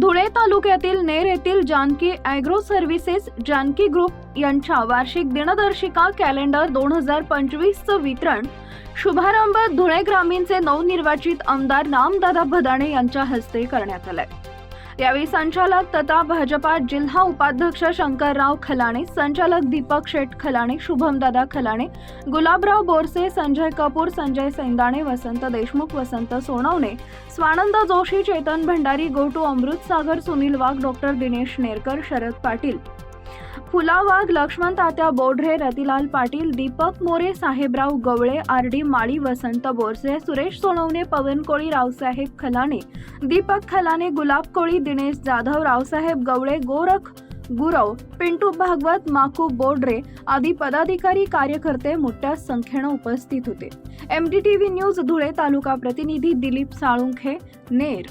धुळे तालुक्यातील नेर येथील Janki agro services Janki group यांच्या वार्षिक दिनदर्शिका कॅलेंडर दोन हजार पंचवीसचं वितरण शुभारंभ धुळे ग्रामीणचे नवनिर्वाचित आमदार नामदादा भदाणे यांच्या हस्ते करण्यात आलाय. यावेळी संचालक तथा भाजपा जिल्हा उपाध्यक्ष शंकरराव खलाणे संचालक Deepak Sheth Khalane Shubhamdada Khalane Gulabrao Borse Sanjay Kapoor Sanjay Saindane Vasant Deshmukh Vasant Sonawane Swanand Joshi Chetan Bhandari Gotu Amrutsagar Sunil Wagh doctor Dinesh Nerkar Sharad Patil Phulawagh Laxman Tatya Bodhare Ratilal Patil Deepak More Sahebrao Gawale R D Mali Vasant Borse Suresh Sonawane Pawan Koli Raosaheb Khalane Deepak Khalane Gulab Koli Dinesh Jadhav Raosaheb Gawali Gorakh Gurav Pintu Bhagwat माकू बोडरे आदी पदाधिकारी कार्यकर्ते मोठ्या संख्येनं उपस्थित होते. M D T V news Dhule taluka प्रतिनिधी दिलीप साळुंखे नेर